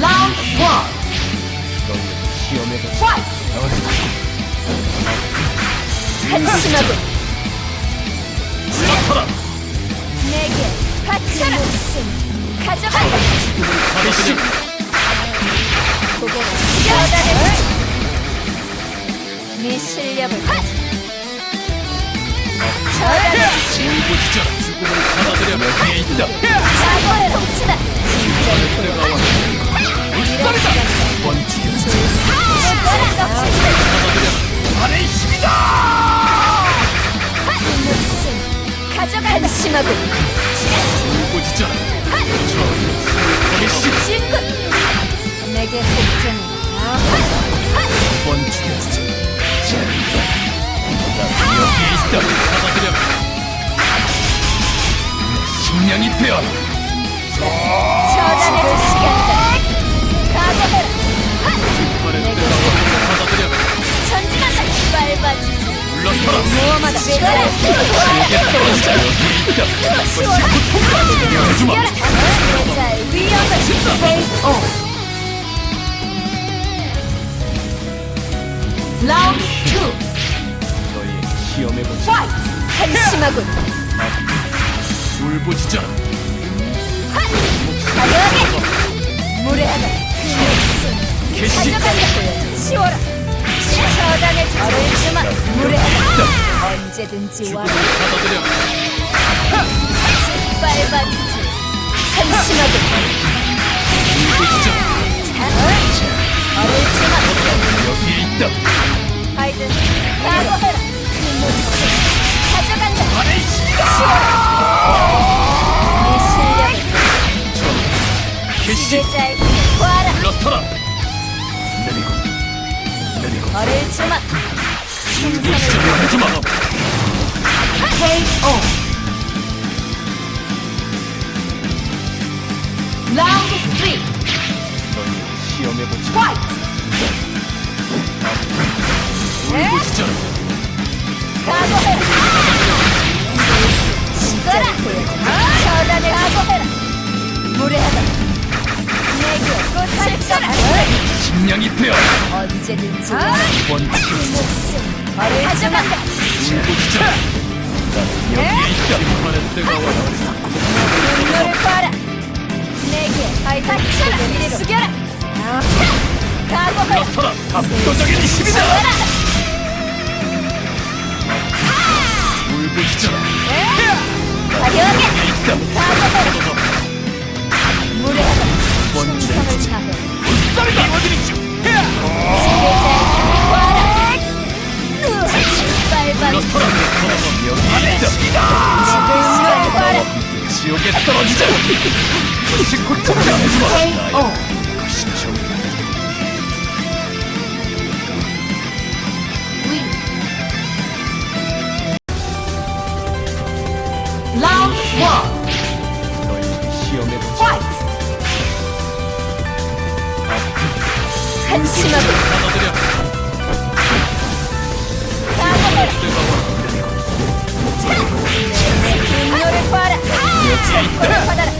라운드 원 시험해보자. 파이트 한심하군 나타라! 내게 바쳐라 가져간다 개시! 고개를 숙여다내 네 실력을 저다내 울부짖어라! 죽음을 받아들여 여기에 있다! 사고를 훔치다 때가 왔다! 물살이다! 번 죽여주지! 물러서라! 모험하다! 죽여라 여자의 위험을 KO 라운드 2 너희 시험해보자! 한심하군 울부짖어라! 가져가게 무례하다 개시! 가져간다 치워라 처단해 저를 주마 무례하다 언제든지 와라 받아들여! 빨바지지 있다! 하이든 각오해라 그 모습 가져간다! 내 실력을 개시! 지배자의 힘을 구하라 물러서라! 내리고 저를 주마 울부짖어 하지 마! KO 라운드 3 너희 시험해보자! 파이트 울부짖어라! 각오해라 죽어라 처단해 각오해라 무례하다 식량이 되어 언제든지 와라 번 목숨 너를 가져간다 울부짖어라! 여기에 있다! 말의 때가 왔다! 눈물을 봐라 내게 바쳐라 숙여라 각오해라 물러서라! 압도적인 힘이다! 울부짖어라! 있다! 각오해라 무례하다 번 충성을 죽여주지! 다해 물살이다! 이루어지겠죠! 지배자의 힘을 구하라 빨간 물러서라! 여기에 있다! 눈물을 봐라 지옥에 떨어지자! 그것이 고통이다! 하지마! 한심하고 받아들여! 봐라 받아라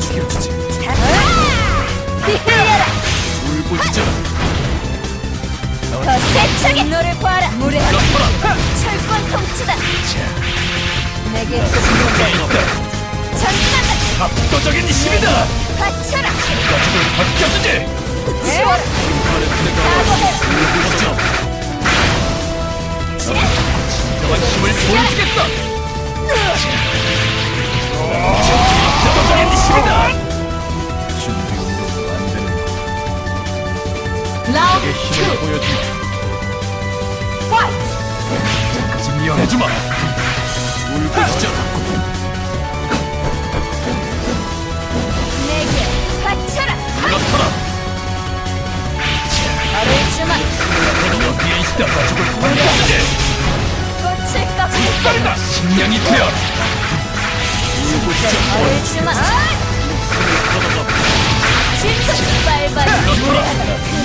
죽여주지! 더 세차게 봐라! 철권 통치다 내게! 전진한다 압도적인 힘이다! 바쳐라 가죽을 벗겨주지! 치워라 말의 때가 왔다! 각오해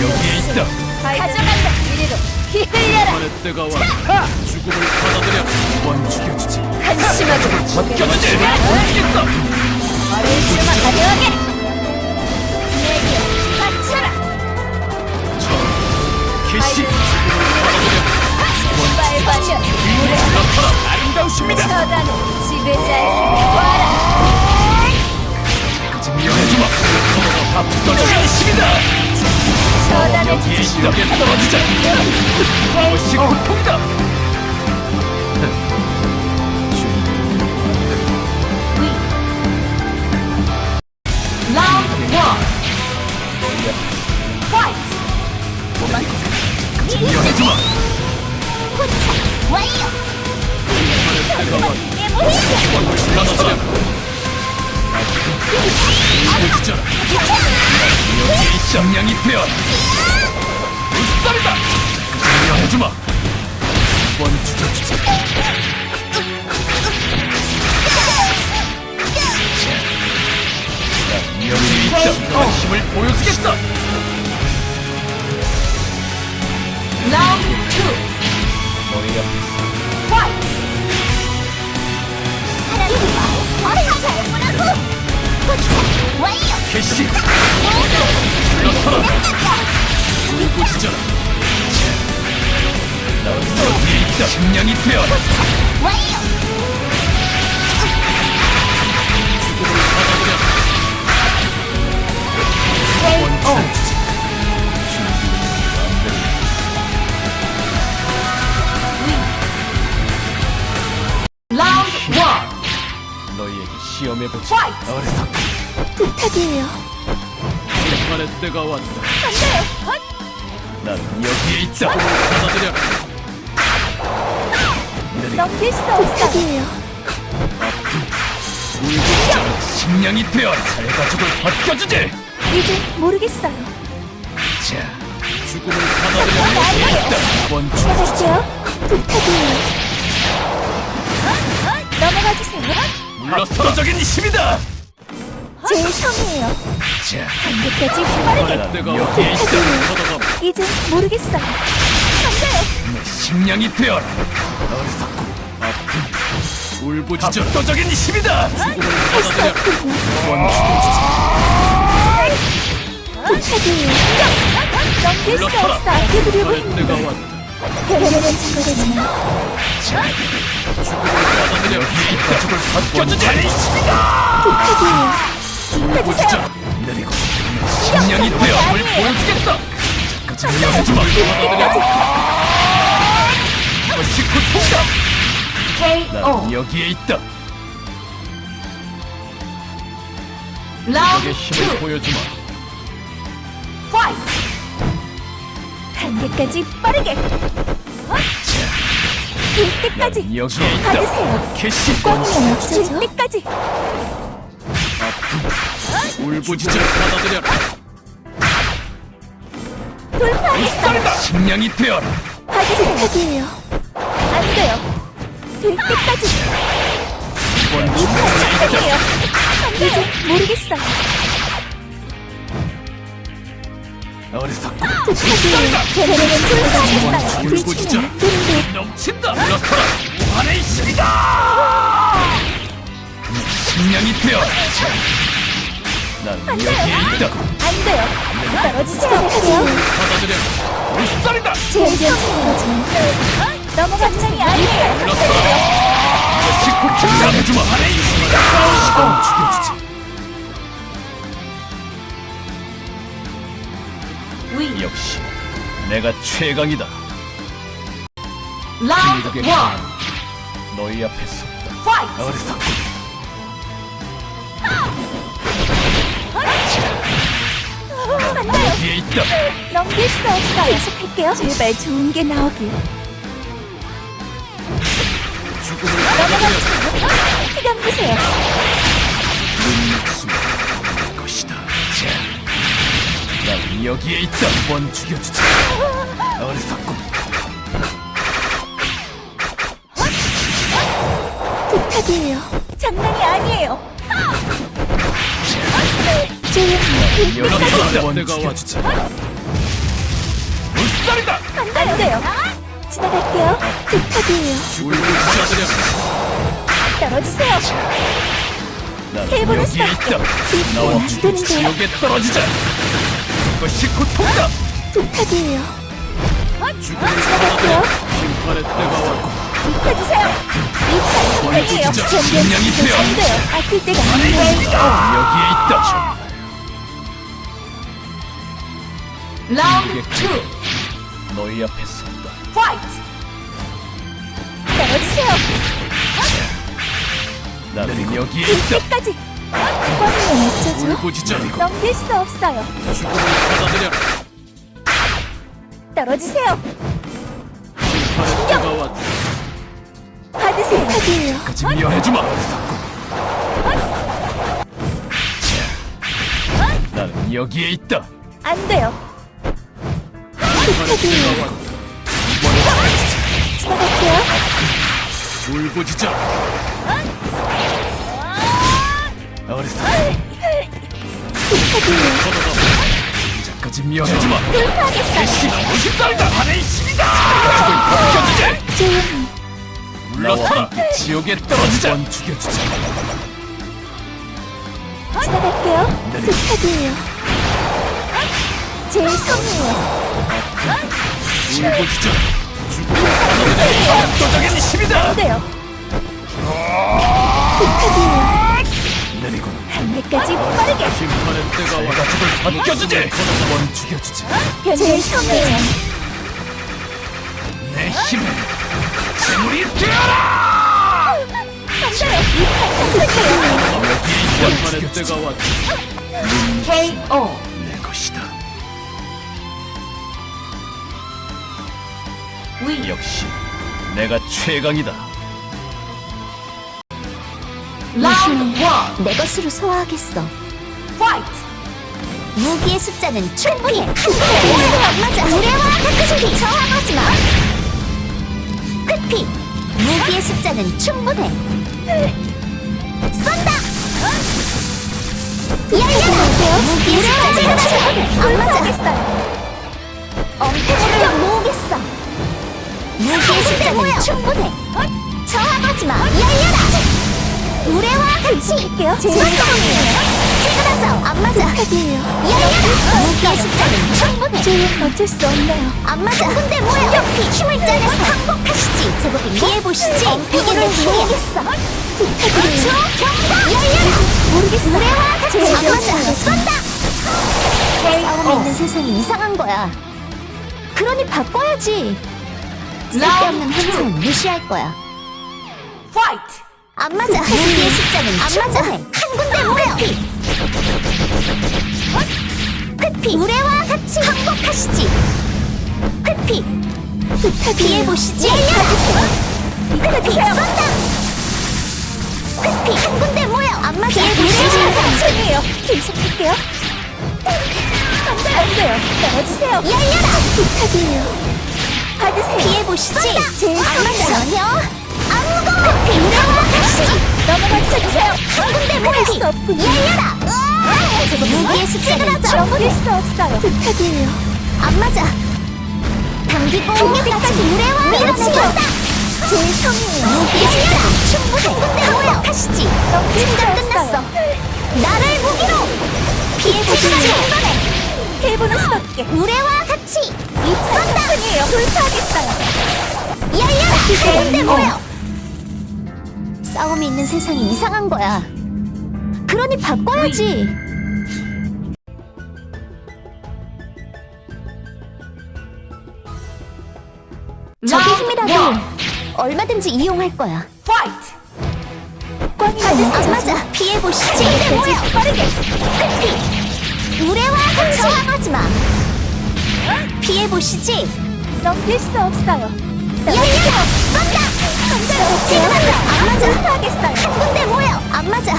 여기에 있다. 가져간다. 이리로 피 흘려라. 이번에 때가 왔다. 죽음을 받아들여 한번 죽여주지. 한심하게 벗겨주지. 죽겠어. 어린 수만 가려하게. 내게 바쳐라. 저 개시. 빨간면 아름다우십니다. 지배자의 와라. 증명해주마. 다 붙어져 있습니다. 떨어지자 무엇이 고통이다 라운드 원 파이트 포착 완료 나눠주 려 보여주자 여기에 정량이 되어 불살이다 여해주마 한번 죽여주자 있다 너의 힘을 보여주겠다 라운드 투 너희 앞에서 파이트 사랑이 잘 보라고 포착 완료 개시 물러서라 보여주자 여기에 있다 정량이 되어. 라운드 원. 너희에게 시험해보지! 어리석 부탁이에요. 재판의 때가 왔다. 안돼요. 헛! 난 여기에 있다. 받아들여. 느리 넘길 수 없어요 울부짖어 식량이 되어 살 가죽을 벗겨주지. 이제 모르겠어요. 자 죽음을 받아들여. 있다 원천 나갈게요. 부탁이에요. 넘어가 주세요. 물러서적인 힘이다 제 성이에요 자 한계까지 빠르게 재판의 때가 여기에 있다 걷어가 이제 모르겠어요 안돼요 식량이 되어라 어리석고 아픈 울부짖어 압도적인 힘이다 죽음을 할수 받아들여 없군요 원천 부탁이에요 넘길 수 물러서라 없어 아껴드리고 재판의 때가 있는데 왔다 별의별 거지만 죽음을 받아들여 여기에 있다 죽을 벗겨주지 부탁이에요 울부짖어 느리고. 식량이 되어 뭘 보여주겠다. 이것이 고통이다. 난 여기에 있다. 라운드 적의 힘을 보여주마. 파이트 한계까지 빠르게. 될 때까지 난 여기에 있다. 받으세요. 개시 꽝이면 없을 때까지 울부짖어 받아들여 돌파하겠어 식량이 되어라. 받으세요. 안 돼요. 될 때까지. 원천 부탁이에요. 이제 모르겠어요. 어리석고 부탁이에요 별의별 돌파하겠어요. 울부짖어 불치면 되는데 넘친다. 물러서라. 무한의 힘이다! 식량이 되어라. 난 안 돼요. 있다 안 돼요. 떨어지세요. 받아들여. 울살이다. 제 성이지만 넘어가 주세요 아니에요. 이것이 고통이다 해주마. 무한의 힘이다 시간 죽여주지 위 역시 내가 최강이다. 라운드 진국의 원 강은 너희 앞에 섰다. 파이트 어리석고 안 여기에 있다 넘길 수 없어요 계속할게요. 제발 좋은 게 나오길. 죽음을 넘어가 받아들여 주세요 시간 보세요 목숨을 내 것이다 자, 난 여기에 있다. 한번 죽여주지. 어리석고 부탁이에요. 장난이 아니에요. 조 안 돼요. 지나갈게요. 부탁이에요. 떨어지세요. 난 해보는 수밖에 나와 안 되는데. 지옥에 떨어지자. 이것이 고통이다 부탁이에요. 지나갈게요. 심판의 때가 왔고. 부탁이세요. 이차 선택이에요. 식량이 필요. 안 돼요. 아낄 때가 아니에요. 여기에 있다 라운드 2 너희 앞에 선다. 파이트! 떨어지세요! 나는 여기에 있다. 끝까지! 꽝이면 어쩌죠? 넘길 수 없어요. 죽음을 받아들여. 떨어지세요. 왔다. 받으세요. 카드예요. 까지 미워해주마. 나는 여기에 있다. 안 돼요. 지나갈게요. 울부짖어. 어리석어. 카드예요. 까지 미워해주마. 돌파하겠어요. 신 50살이다. 하늘의 신이다. 죽여주지. 조용히. 물러서라. 지옥에 떨어지자. 원 죽여주자. 지나갈게요. 카드예요. 제 성이에요. 울부짖어. 받아들여. 압도적인 힘이다. 안 돼요. 그 카드예요. 내리고 한계까지 빠르게. 심판의 때가 왔다. 죽을 받겨주지. 원 죽여주지. 제 성이에요. 내 힘을 재물이 되어라. 안 돼요. 그 카드예요. 심판의 때가 왔다. KO. 역시 내가 최강이다. 라운드 1. 내 것으로 소화하겠어. 파이트. 무기의 숫자는 충분히 한 번에 안 맞아. 무례와 같이 저항하지 마. 회피. 무기의 숫자는 충분해. 쏜다. 열려라. 무기의 숫자는 충분해. 안 맞아. 엄폐 충분해. 저항하지 마. 열려라. 우레와 같이 할게요. 제 성이에요. 지그라져. 안 맞아. 열려라. 무기의 숫자는 충분해. 조용 어쩔 수 없네요. 안 맞아. 근데 뭐야? 힘을 짜내서 항복하시지. 제법이 피해 보시지. 이게 내 힘이겠어. 그렇죠? 경고. 열려라. 모르겠어. 우레와 같이 안 맞아. 쏜다. 싸움 있는 세상이 이상한 거야. 그러니 바꿔야지. 쓸데없는 한숨은 무시할 거야. 파이트! 안 맞아. 무기의 숫자는 안 맞아. 한 군데 모여. 회피. 우레와 같이 항복하시지. 회피. 피해 보시지. 회피 쏜다. 회피 한 군데 모여. 안 맞아. 피해 보시지. 천이에요. 계속할게요. 안 돼요. 안 돼요. 떨어지세요. 열려라. 부탁이에요. 받으세요. 피해 보시지. 제 성을 전혀 아무거 빙하와 같이 넘어가 주세요. 한 군데 모일 수 없군요. 열려라. 무기의 숫자는 넘어릴 수 없어요. 부탁이에요. 안 맞아. 당기고 공격까지 무례와 밀어내겠다. 제 성이에요. 무기의 숫자 충분해. 한 군데 모여 하시지. 진짜 끝났어. 나를 무기로 피해주시지. 한 번에. 해보는 수밖에. 무례와 같이 입선다. 아니에요. 돌파하겠어요. 열려라. 한 군데 모여. 싸움이 있는 세상이 이상한 거야. 그러니 바꿔야지. 저기 힘이라도 얼마든지 이용할 거야. 파이트! 꽝이 안 맞아. 피해 보시지. 뭐야? 빠르게. 회피. 무례와 같이 저항하지 마. 피해 보시지. 넘길 수 없어요. 열려! 쏜다! 안 돼요. 지금 맞아. 안 맞아. 하겠어요. 한 군데 모여. 안 맞아.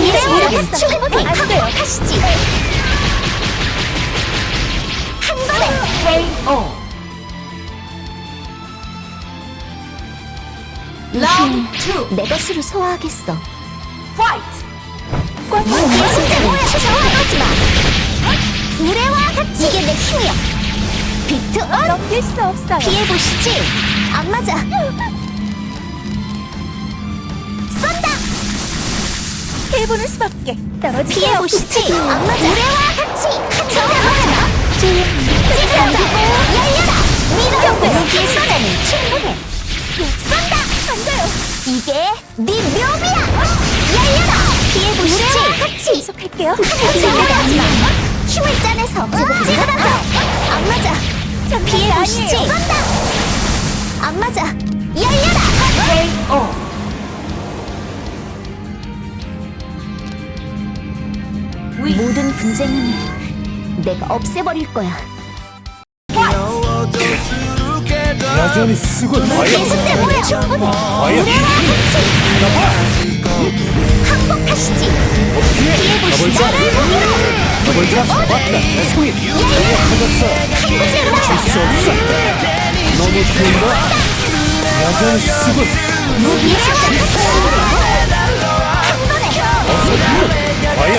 이래야 충분히 안 돼요. 하시지. 한 번에. KO. 라운드 2. 내 것으로 소화하겠어. 파이트! 무기의 숫자는 저항하지 마. 우레와 같이 이게 내 힘이야. 비트 온! 넘길 수 없어요. 피해보시지. 안 맞아. 쏜다! 해보는 수밖에. 떨어지세요. 피해보시지. 안 맞아. 우레와 같이 마. 조용히. 찌그러지고 열려라. 밀어. 무기의 숫자는 충분해. 쏜다! 안 돼요. 이게 네 묘비야. 열려라. 피해보시지. 같이 계속할게요. 저항하지 마. 힘을 짜내서 보시지. 쏜다. 안 맞아. 열려라. KO. 모든 분쟁은 내가 없애버릴 거야. 여전히 쓰고 내 숙제 내 손이 터졌어 한 구지로 수 없어 너무 좋은가 여전히 쓰고 무기의 숙제 한 번에. 과연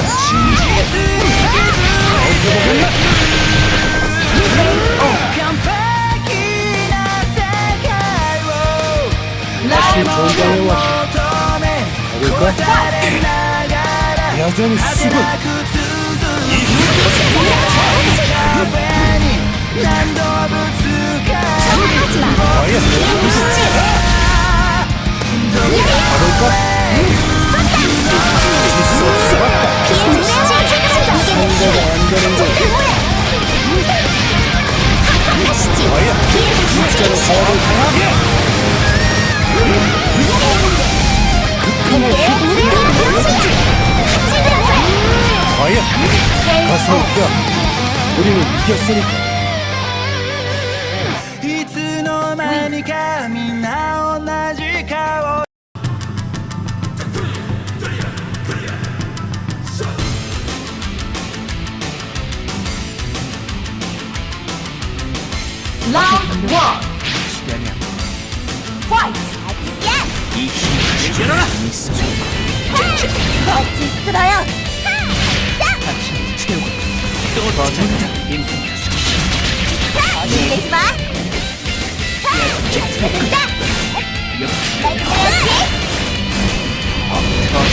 어 여전히 마. 과연 보시지. 가볼까? 足を引く俺も引き寄せるラウンドワイに 또 터진다 임팩트 어디 마.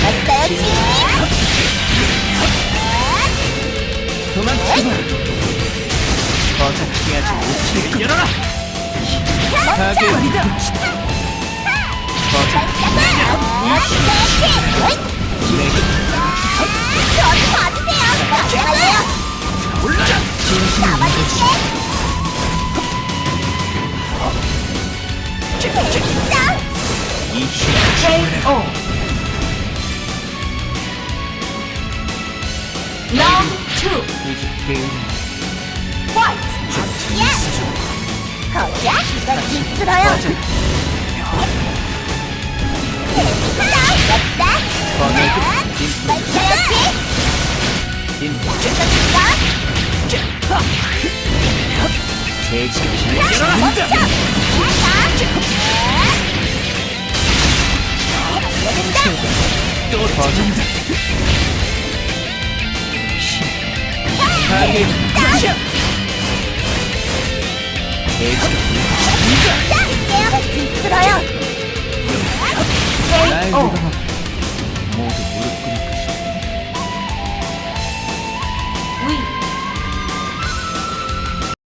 어떠지? 도망치마 거저 피하지 못해 열어라 가게 거저 내게 저리 봐주세요. 가져갈래요? 올라라 진심이 이거지 진짜? 이 힘을 KO. 라운드 2. 이제 게임 파이트. 좀 야! 재밌어져 거기야? 이건 힘들어요. 맞아 됐다. 번역은 임 팩트 그렇지? 임팩트 이거 대지 열어라 멈춰! 또 터진다 가게 대지 힘들어요. 날 믿어라